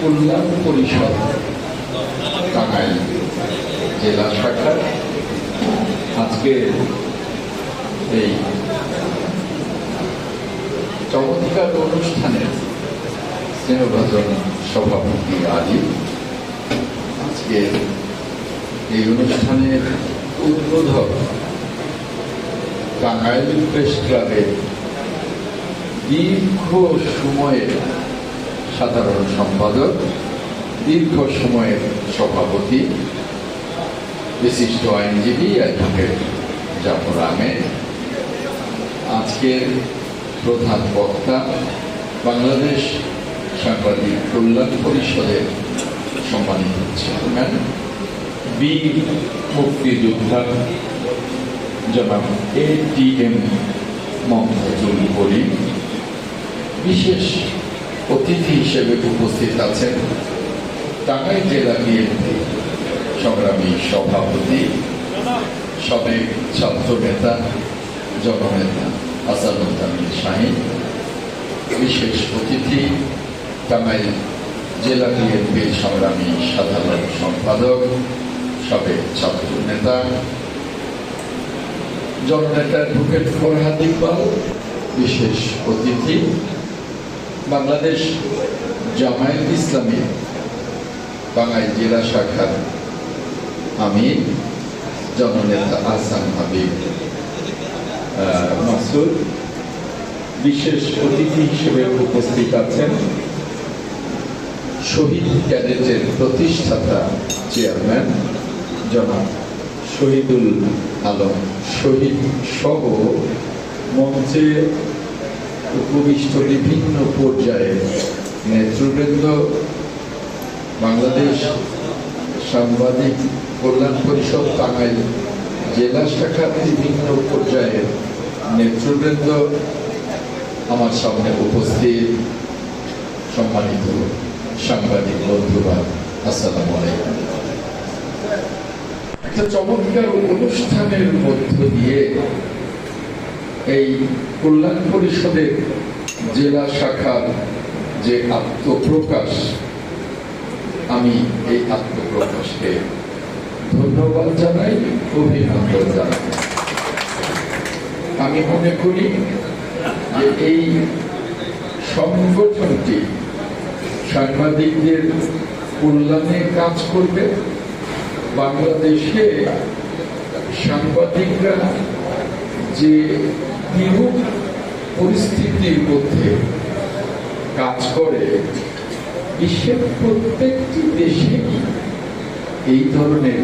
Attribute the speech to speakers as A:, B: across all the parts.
A: কল্যাণ পরিষদ টাঙ্গাইল জেলা শাখার আজকে এই চমৎকার অনুষ্ঠানে স্নেহভাজন সভাপতি আলী আজকে এই অনুষ্ঠানের উদ্বোধক টাঙ্গাইল প্রেস ক্লাবের দীর্ঘ সময়ের সাধারণ সম্পাদক, দীর্ঘ সময়ের সভাপতি, বিশিষ্ট আইনজীবী অ্যাডভোকেট জাফর আহমেদ। আজকের প্রধান বক্তা বাংলাদেশ সাংবাদিক কল্যাণ পরিষদের সম্মানিত চেয়ারম্যান, বীর মুক্তিযোদ্ধা জনাব এ টি এম মমতাজুল করিম। বিশেষ অতিথি হিসেবে উপস্থিত আছেন টাঙ্গাইল জেলা বিএনপি সংগ্রামী সভাপতি সাবেক ছাত্র নেতা জননেতা আসাদুদ্দামিন শাহিন বিশেষ অতিথি টাঙ্গাইল জেলা বিএনপির সংগ্রামী সাধারণ সম্পাদক সাবেক ছাত্র নেতা জননেতা অ্যাডভোকেট ফরহাদ ইকবাল, বিশেষ অতিথি বাংলাদেশ জামায়াত ইসলামী বাঙালি জেলা শাখার আমি জননেতা আহসান হাবিব। মাসুদ, বিশেষ অতিথি হিসেবে উপস্থিত আছেন শহীদ ক্যাডেটের প্রতিষ্ঠাতা চেয়ারম্যান জনাব শহীদুল আলম শহীদ সহ মঞ্চে উপবিষ্ট বিভিন্ন পর্যায়ে নেতৃবৃন্দ, বাংলাদেশ সাংবাদিক কল্যাণ পরিষদ, টাঙ্গাইল জেলা শাখার বিভিন্ন পর্যায়ের নেতৃবৃন্দ আমার সামনে উপস্থিত। সম্মানিত সাংবাদিক বন্ধুরা আসসালামু আলাইকুম। একটা চমৎকার অনুষ্ঠানের মধ্য দিয়ে এই কল্যাণ পরিষদের জেলা শাখার যে আত্মপ্রকাশ, আমি এই আত্মপ্রকাশকে ধন্যবাদ জানাই, অভিনন্দন জানাই। আমি মনে করি যে এই সংগঠনটি সাংবাদিকদের কল্যাণে কাজ করবে। বাংলাদেশে সাংবাদিকরা যে বিরূপ পরিস্থিতির মধ্যে কাজ করে, বিশ্বের প্রত্যেকটি দেশে এই ধরনের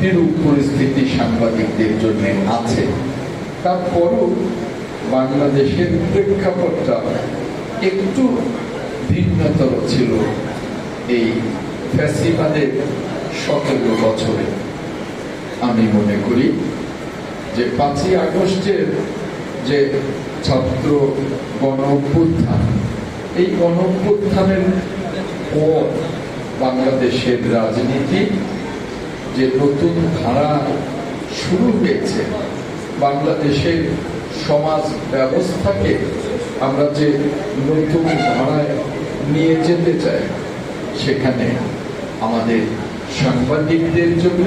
A: বিরূপ পরিস্থিতি সাংবাদিকদের জন্য আছে। তারপরও বাংলাদেশের প্রেক্ষাপটটা একটু ভিন্নতর ছিল এই ফ্যাসিবাদের সতেরো বছরে। আমি মনে করি যে পাঁচই আগস্টের যে ছাত্র গণঅভ্যুত্থান। এই গণ অভ্যুত্থানের পর বাংলাদেশের রাজনীতি যে নতুন ধারা শুরু হয়েছে, বাংলাদেশের সমাজ ব্যবস্থাকে আমরা যে নতুন ধারায় নিয়ে যেতে চাই, সেখানে আমাদের সাংবাদিকদের জন্য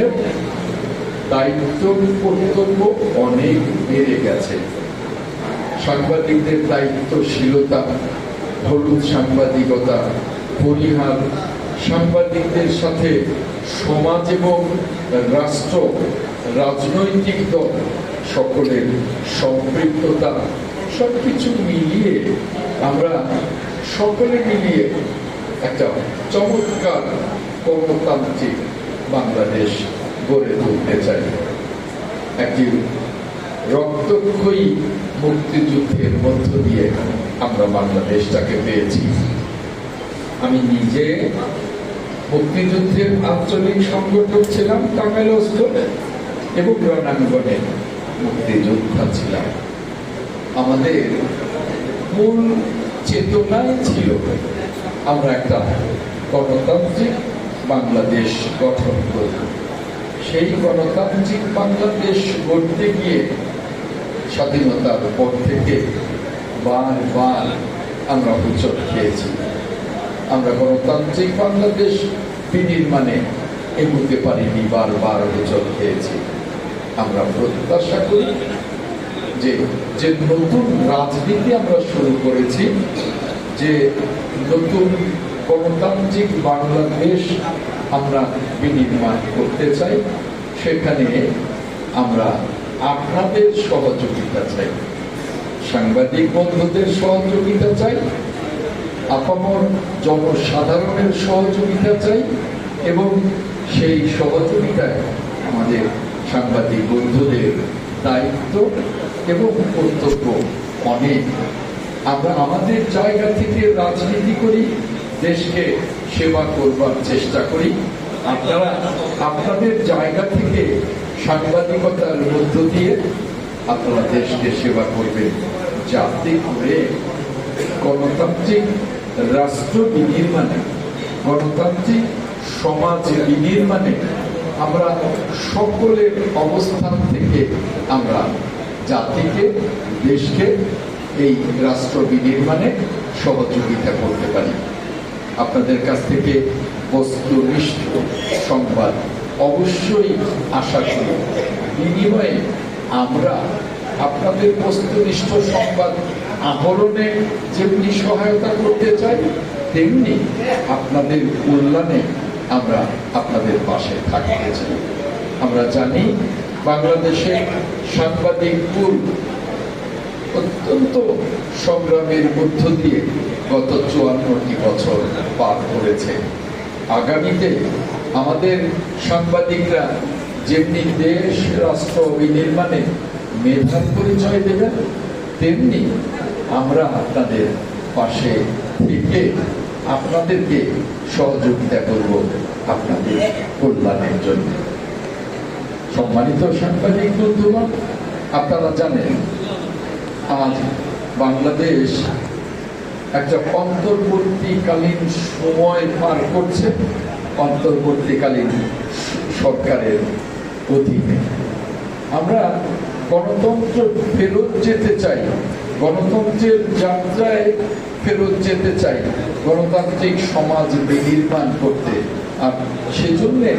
A: দায়িত্ব কর্তব্য অনেক বেড়ে গেছে। সাংবাদিকদের দায়িত্বশীলতা, হলুদ সাংবাদিকতা, পরিহার, সাংবাদিকদের সাথে সমাজ এবং রাষ্ট্র, রাজনৈতিক দল, সকলের সম্পৃক্ততা সব কিছু মিলিয়ে আমরা সকলে মিলিয়ে একটা চমৎকার গণতান্ত্রিক বাংলাদেশ গড়ে তুলতে চাই। একটি রক্তক্ষয়ী মুক্তিযুদ্ধের মধ্য দিয়ে আমরা বাংলাদেশটাকে পেয়েছি। আমি নিজে মুক্তিযুদ্ধের আঞ্চলিক সংগঠক ছিলাম টাঙ্গাইল এবং রণাঙ্গনে মুক্তিযোদ্ধা ছিলাম। আমাদের মূল চেতনাই ছিল আমরা একটা গণতান্ত্রিক বাংলাদেশ গঠন করব। সেই গণতান্ত্রিক বাংলাদেশ গড়তে গিয়ে স্বাধীনতার পর থেকে বারবার আমরা হুচট খেয়েছি। আমরা গণতান্ত্রিক বাংলাদেশ বিনির্মাণে এগোতে পারিনি, বারবার হোঁচট খেয়েছি। আমরা প্রত্যাশা করি যে যে নতুন রাজনীতি আমরা শুরু করেছি, যে নতুন গণতান্ত্রিক বাংলাদেশ আমরা বিনির্মাণ করতে চাই, সেখানে আমরা আপনাদের সহযোগিতা চাই। সাংবাদিক বন্ধুদের সহযোগিতা চাই। আপামর জনসাধারণের সহযোগিতা চাই এবং সেই সহযোগিতায় আমাদের সাংবাদিক বন্ধুদের দায়িত্ব এবং কর্তব্য অনেক। আমরা আমাদের জায়গা থেকে রাজনীতি করি, দেশকে সেবা করবার চেষ্টা করি। আপনারা আপনাদের জায়গা থেকে সাংবাদিকতার মধ্য দিয়ে আপনারা দেশকে সেবা করবেন। যাতে করে গণতান্ত্রিক রাষ্ট্র বিনির্মাণে, গণতান্ত্রিক সমাজ বিনির্মাণে আমরা সকলের অবস্থান থেকে আমরা জাতিকে, দেশকে এই রাষ্ট্র বিনির্মাণে সহযোগিতা করতে পারি। আপনাদের কাছ থেকে বস্তুনিষ্ঠ সংবাদ অবশ্যই আশা করি। বিনিময়ে আমরা আপনাদের বস্তুনিষ্ঠ সংবাদ আহরণে যেমনি সহায়তা করতে চাই, তেমনি আপনাদের কল্যাণে আমরা আপনাদের পাশে থাকতে চাই। আমরা জানি বাংলাদেশের সাংবাদিক পুল অত্যন্ত সংগ্রামের মধ্য দিয়ে গত চুয়ান্নটি বছর পার করেছে। আগামীতে আমাদের সাংবাদিকরা যেমনি দেশ, রাষ্ট্র বিনির্মাণে মেধার পরিচয় দেবেন, তেমনি আমরা আপনাদের পাশে থেকে আপনাদেরকে সহযোগিতা করব আপনাদের কল্যাণের জন্য। সম্মানিত সাংবাদিক বন্ধুগণ, আপনারা জানেন, আজ বাংলাদেশ একটা অন্তর্বর্তীকালীন সময় পার করছে অন্তর্বর্তীকালীন সরকারের অধীনে। আমরা গণতন্ত্র ফেরত যেতে চাই, গণতন্ত্রের যাত্রায় ফেরত যেতে চাই, গণতান্ত্রিক সমাজ বিনির্মাণ করতে। আর সেজন্যে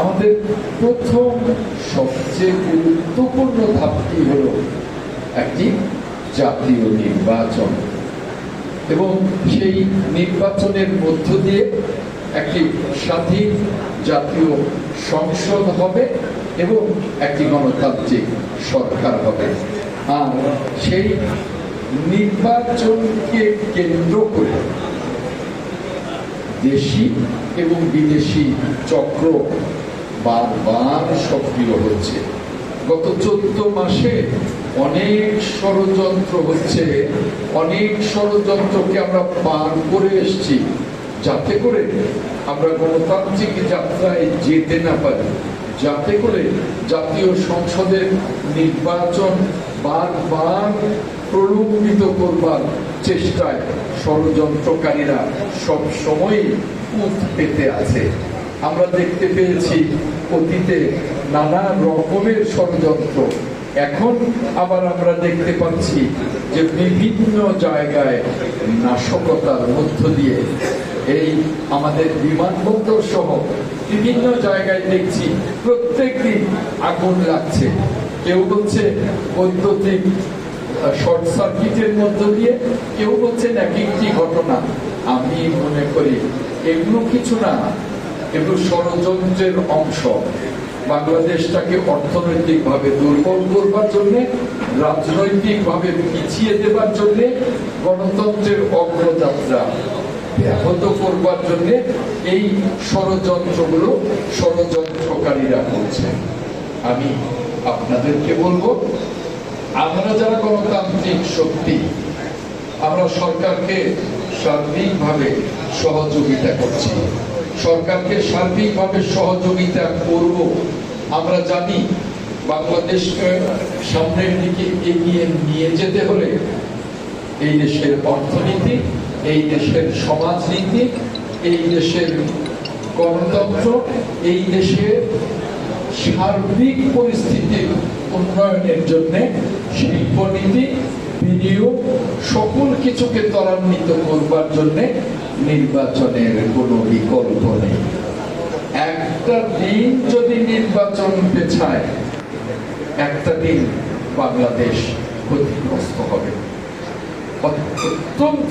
A: আমাদের প্রথম সবচেয়ে গুরুত্বপূর্ণ ধাপটি হলো একটি জাতীয় নির্বাচন। এবং সেই নির্বাচনের মধ্য দিয়ে একটি স্বাধীন জাতীয় সংসদ হবে এবং একটি গণতান্ত্রিক সরকার হবে। আর সেই নির্বাচনকে কেন্দ্র করে দেশি এবং বিদেশি চক্র বারবার সক্রিয় হচ্ছে। গত চোদ্দ মাসে অনেক ষড়যন্ত্র হচ্ছে, অনেক ষড়যন্ত্রকে আমরা পার করে এসছি, যাতে করে আমরা গণতান্ত্রিক যাত্রায় যেতে না পারি, যাতে করে জাতীয় সংসদের নির্বাচন বারবার প্রলম্বিত করবার চেষ্টায় ষড়যন্ত্রকারীরা সব সময়ই উত পেতে আছে। আমরা দেখতে পেয়েছি অতীতে নানা রকমের ষড়যন্ত্র এখন আবার আমরা দেখতে পাচ্ছি যে বিভিন্ন জায়গায় নাশকতার মধ্য দিয়ে এই আমাদের বিমানবন্দর সহ বিভিন্ন জায়গায় দেখছি প্রত্যেক দিন আগুন লাগছে। কেউ বলছে বৈদ্যুতিক শর্ট সার্কিটের মধ্য দিয়ে, কেউ বলছেন এক একটি ঘটনা। আমি মনে করি এগুলো কিছু না, এগুলো ষড়যন্ত্রের অংশ। বাংলাদেশটাকে অর্থনৈতিকভাবে দুর্বল করবার জন্য, রাজনৈতিকভাবে পিছিয়ে দেবার জন্য, গণতন্ত্রের অগ্রযাত্রা ব্যাহত করবার জন্য এই ষড়যন্ত্রগুলো ষড়যন্ত্রকারীরা করছে। আমি আপনাদেরকে বলব, আমরা যারা গণতান্ত্রিক শক্তি, আমরা সরকারকে সার্বিকভাবে সহযোগিতা করছি। সরকারকে সার্বিকভাবে সহযোগিতা করব আমরা জানি বাংলাদেশকে সামনের দিকে এগিয়ে নিয়ে যেতে হলে এই দেশের অর্থনীতি, এই দেশের সমাজনীতি, এই দেশের গণতন্ত্র, এই দেশের সার্বিক পরিস্থিতির উন্নয়নের জন্য শিল্পনীতি, বিনিয়োগ, সকল কিছুকে ত্বরান্বিত করবার জন্য নির্বাচনের কোনো বিকল্প নেই। একটা দিন যদি নির্বাচন পেছায় একটা দিন বাংলাদেশ ক্ষতিগ্রস্ত হবে। অত্যন্ত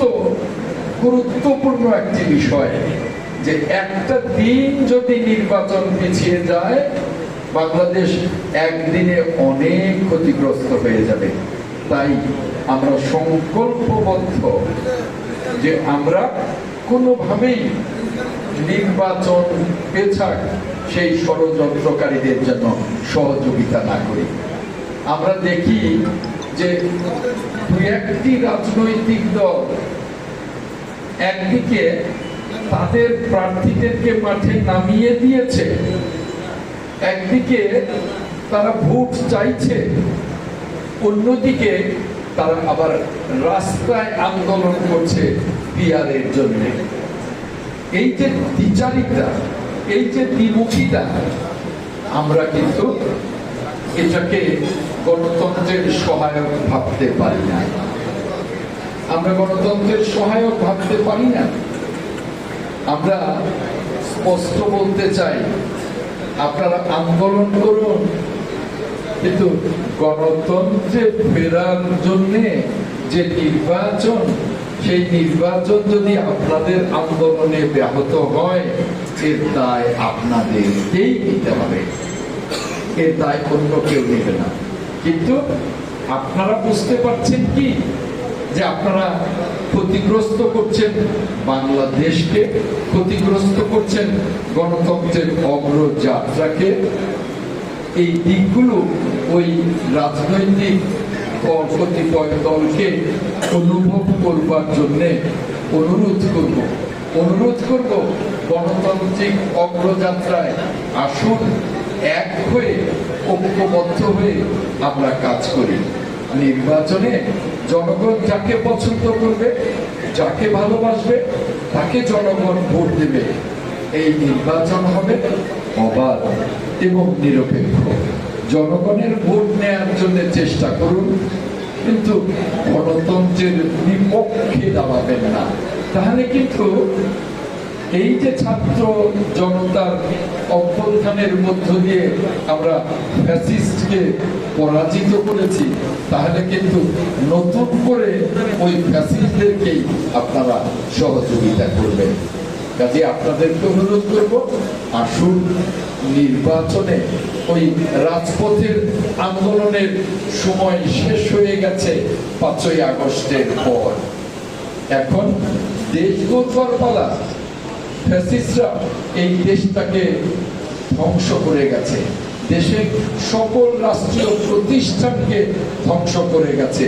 A: গুরুত্বপূর্ণ একটি বিষয় যে একটা দিন যদি নির্বাচন পিছিয়ে যায়, বাংলাদেশ একদিনে অনেক ক্ষতিগ্রস্ত হয়ে যাবে। তাই আমরা সংকল্পবদ্ধ যে আমরা কোনোভাবেই নির্বাচন পেছাক সেই ষড়যন্ত্রকারীদের জন্য সহযোগিতা না করি। আমরা দেখি যে দু একটি রাজনৈতিক দল একদিকে তাদের প্রার্থীদেরকে মাঠে নামিয়ে দিয়েছে, একদিকে তারা ভোট চাইছে, অন্যদিকে তারা আবার রাস্তায় আন্দোলন করছে পিয়ারের জন্য। এই যে দ্বিচারিতা এই যে দ্বিমুখিতা আমরা কিন্তু এটাকে গণতন্ত্রের সহায়ক ভাবতে পারি না। আমরা গণতন্ত্রের সহায়ক ভাবতে পারি না। আমরা স্পষ্ট বলতে চাই, আপনারা আন্দোলন করুন, কিন্তু গণতন্ত্রে ফেরার জন্যে যে নির্বাচন সেই নির্বাচন যদি আপনাদের আন্দোলনে ব্যাহত হয় এর দায় আপনাদেরকেই নিতে হবে। এর দায় অন্য কেউ নেবে না। কিন্তু আপনারা বুঝতে পারছেন কি? যে আপনারা ক্ষতিগ্রস্ত করছেন বাংলাদেশকে, ক্ষতিগ্রস্ত করছেন গণতন্ত্রের অগ্রযাত্রাকে এই দিকগুলো ওই রাজনৈতিক কতিপয় দলকে অনুভব করবার জন্যে অনুরোধ করব। অনুরোধ করব, গণতান্ত্রিক অগ্রযাত্রায় আসুন, এক হয়ে, ঐক্যবদ্ধ হয়ে আমরা কাজ করি। নির্বাচনে জনগণ যাকে পছন্দ করবে, যাকে ভালোবাসবে, তাকে জনগণ ভোট দেবে। এই নির্বাচন হবে অবাধ এবং নিরপেক্ষ। জনগণের ভোট নেয়ার জন্য চেষ্টা করুন, কিন্তু গণতন্ত্রের বিপক্ষে দাঁড়াবেন না। তাহলে কিন্তু এই যে ছাত্র জনতার অভ্যুত্থানের মধ্য দিয়ে আমরা ফ্যাসিস্টকে পরাজিত করেছি, তাহলে কিন্তু নতুন করে ওই ফ্যাসিস্টদেরকেই আপনারা সহযোগিতা করবেন। কাজে আপনাদেরকে অনুরোধ করব, আসুন নির্বাচনে ওই রাজপথের আন্দোলনের সময় শেষ হয়ে গেছে পাঁচই আগস্টের পর। এখন দেশ গড়বার পালা, ফ্যাসিস্টরা এই দেশটাকে ধ্বংস করে গেছে। দেশের সকল রাষ্ট্রীয় প্রতিষ্ঠানকে ধ্বংস করে গেছে।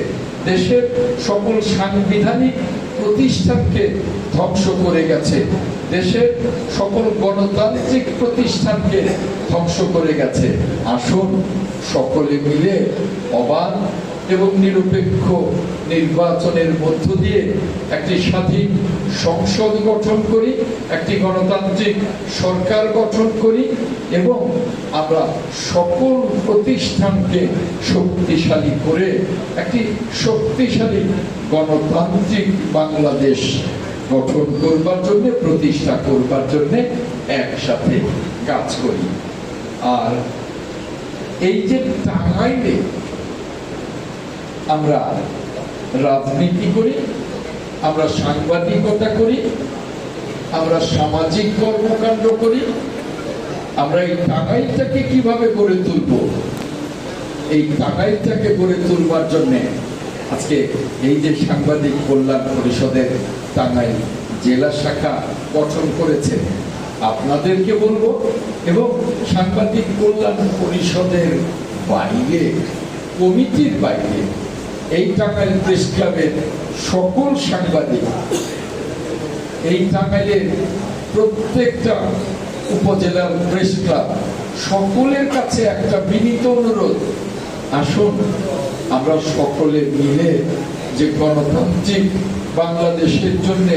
A: দেশের সকল সাংবিধানিক প্রতিষ্ঠানকে ধ্বংস করে গেছে। দেশের সকল গণতান্ত্রিক প্রতিষ্ঠানকে ধ্বংস করে গেছে। আসুন সকলে মিলে অবাধ এবং নিরপেক্ষ নির্বাচনের মধ্য দিয়ে একটি স্বাধীন সংসদ গঠন করি, একটি গণতান্ত্রিক সরকার গঠন করি এবং আমরা সকল প্রতিষ্ঠানকে শক্তিশালী করে একটি শক্তিশালী গণতান্ত্রিক বাংলাদেশ গঠন করবার জন্য, প্রতিষ্ঠা করবার জন্য একসাথে কাজ করি। আর এই যে টাঙ্গাইলে আমরা রাজনীতি করি, আমরা সাংবাদিকতা করি, আমরা সামাজিক কর্মকাণ্ড করি, আমরা এই টাঙ্গাইলটাকে কীভাবে গড়ে তুলব? এই টাঙ্গাইলটাকে গড়ে তুলবার জন্যে আজকে এই যে সাংবাদিক কল্যাণ পরিষদের টাঙ্গাইল জেলা শাখা গঠন করেছে, আপনাদেরকে বলব, এবং সাংবাদিক কল্যাণ পরিষদের বাইরে, কমিটির বাইরে এই টাঙ্গাইল প্রেস ক্লাবের সকল সাংবাদিক, এই টাঙ্গাইলের প্রত্যেকটা উপজেলার প্রেস ক্লাব, সকলের কাছে একটা বিনীত অনুরোধ। আসুন, আমরা সকলে মিলে যে গণতান্ত্রিক বাংলাদেশের জন্য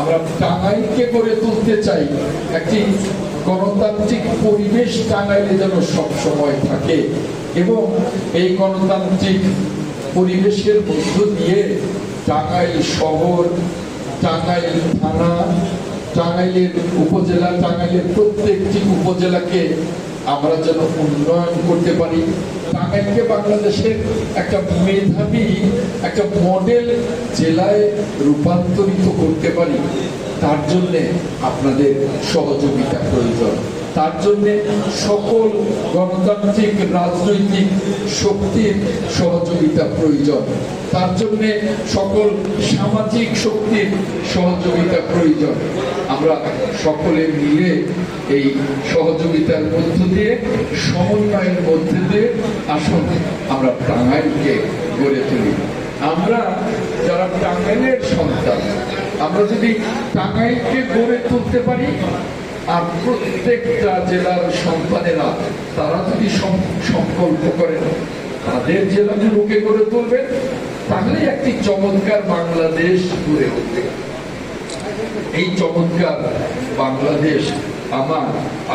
A: আমরা টাঙ্গাইলকে গড়ে তুলতে চাই, একটি গণতান্ত্রিক পরিবেশ টাঙ্গাইলে যেন সব সময় থাকে এবং এই গণতান্ত্রিক পরিবেশের মধ্য দিয়ে টাঙ্গাইল শহর, টাঙ্গাইল থানা, টাঙ্গাইলের উপজেলা, টাঙ্গাইলের প্রত্যেকটি উপজেলাকে আমরা যেন উন্নয়ন করতে পারি। টাঙ্গাইলকে বাংলাদেশের একটা মেধাবী, একটা মডেল জেলায় রূপান্তরিত করতে পারি। তার জন্যে আপনাদের সহযোগিতা প্রয়োজন। তার জন্যে সকল গণতান্ত্রিক, রাজনৈতিক শক্তির সহযোগিতা প্রয়োজন। তার জন্যে সকল সামাজিক শক্তির সহযোগিতা প্রয়োজন। আমরা সকলে মিলে এই সহযোগিতার মধ্য দিয়ে, সমন্বয়ের মধ্যে দিয়ে আসুন আমরা টাঙ্গাইলকে গড়ে তুলি। আমরা যারা টাঙ্গাইলের সন্তান, আমরা যদি টাঙ্গাইলকে গড়ে তুলতে পারি আর প্রত্যেকটা জেলার সন্তানেরা তারা যদি সংকল্প করেন, তাদের জেলাগুলোকে গড়ে তুলবেন তাহলে একটি চমৎকার বাংলাদেশ গড়ে উঠবে। এই চমৎকার বাংলাদেশ আমার,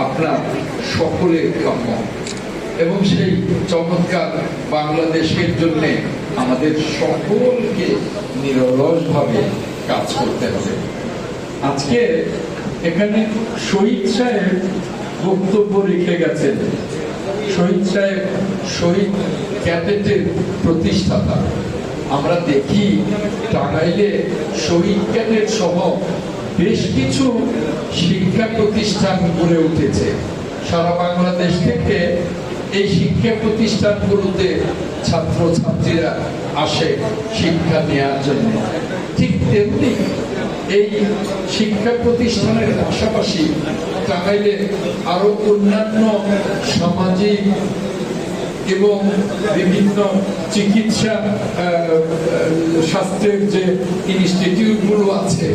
A: আপনার সকলের কাম্য। এবং সেই চমৎকার বাংলাদেশের জন্য আমাদের সকলকে নিরলসভাবে কাজ করতে হবে। আজকে এখানে শহীদ সাহেব বক্তব্য রেখে গেছেন। শহীদ সাহেব, শহীদ ক্যাডেটের প্রতিষ্ঠাতা। আমরা দেখি টাঙ্গাইলে শহীদ ক্যাডেট সহ বেশ কিছু শিক্ষা প্রতিষ্ঠান গড়ে উঠেছে। সারা বাংলাদেশ থেকে এই শিক্ষা প্রতিষ্ঠানগুলোতে ছাত্র ছাত্রীরা আসে শিক্ষা নেওয়ার জন্য। ঠিক তেমনি এই শিক্ষা প্রতিষ্ঠানের পাশাপাশি টাঙ্গাইলে আরও অন্যান্য সামাজিক এবং বিভিন্ন চিকিৎসা আহ, যে ইনস্টিটিউটগুলো আছে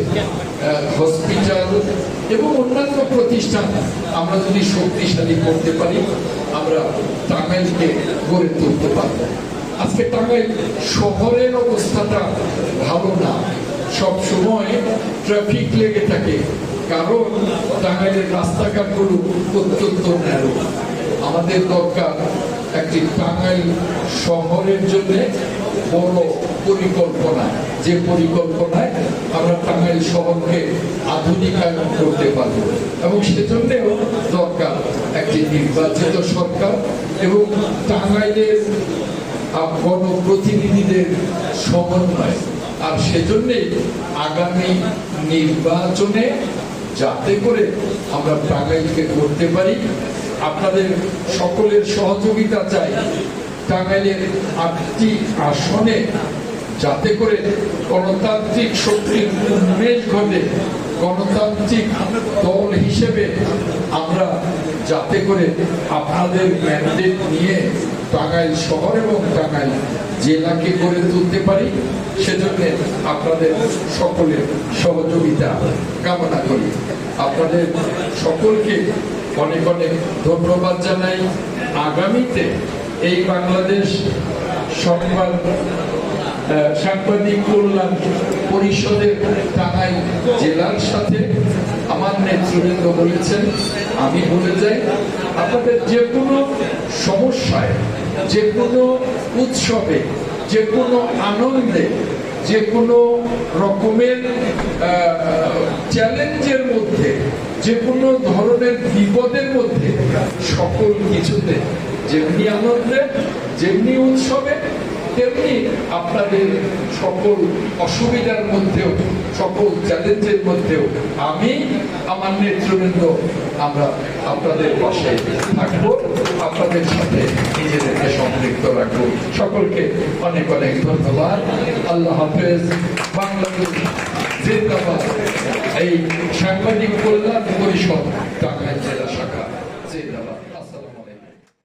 A: হসপিটাল এবং অন্যান্য প্রতিষ্ঠান আমরা যদি শক্তিশালী করতে পারি আমরা টাঙ্গাইলকে গড়ে তুলতে পারব। আজকে টাঙ্গাইল শহরের অবস্থাটা ভালো না। সব সময় ট্রাফিক লেগে থাকে, কারণ টাঙ্গাইলের রাস্তাঘাটগুলো অত্যন্ত ন্যারো আমাদের দরকার একটি টাঙ্গাইল শহরের জন্য বড় পরিকল্পনা। যে পরিকল্পনায় আমরা টাঙ্গাইল শহরকে আধুনিকায়ন করতে পারব। এবং সেজন্যও দরকার একটি নির্বাচিত সরকার এবং টাঙ্গাইলের গণপ্রতিনিধিদের সমন্বয়। আর সেজন্যে আগামী নির্বাচনে যাতে করে আমরা টাঙ্গাইলকে করতে পারি, আপনাদের সকলের সহযোগিতা চাই। টাঙ্গাইলের আটটি আসনে যাতে করে গণতান্ত্রিক শক্তির উন্মেষ ঘটে, গণতান্ত্রিক দল হিসেবে আমরা যাতে করে আপনাদের ম্যান্ডেট নিয়ে টাঙ্গাইল শহর এবং টাঙ্গাইল জেলাকে গড়ে তুলতে পারি, সেজন্য আপনাদের সকলের সহযোগিতা কামনা করি। আপনাদের সকলকে অনেক অনেক ধন্যবাদ জানাই। আগামীতে এই বাংলাদেশ সংবাদ সাংবাদিক কল্যাণ পরিষদের টাঙ্গাইল জেলার সাথে আমার নেতৃবৃন্দ বলেছেন, আমি বলে যাই, আপনাদের যে কোনো সমস্যায় যে কোনো উৎসবে যে কোনো আনন্দে যে কোনো রকমের চ্যালেঞ্জের মধ্যে যে কোনো ধরনের বিপদের মধ্যে সকল কিছুতে যেমনি আনন্দে, যেমনি উৎসবে তেমনি আপনাদের সকল অসুবিধার মধ্যেও, সকল চ্যালেঞ্জের মধ্যেও আমি, আমার নেতৃবৃন্দ, আমরা আপনাদের পাশে থাকব, আপনাদের সাথে নিজেদেরকে সম্পৃক্ত রাখব। সকলকে অনেক অনেক ধন্যবাদ। আল্লাহ হাফেজ। বাংলাদেশ জিন্দাবাদ। এই সাংবাদিক কল্যাণ পরিষদ টাঙ্গাইল জেলা শাখা।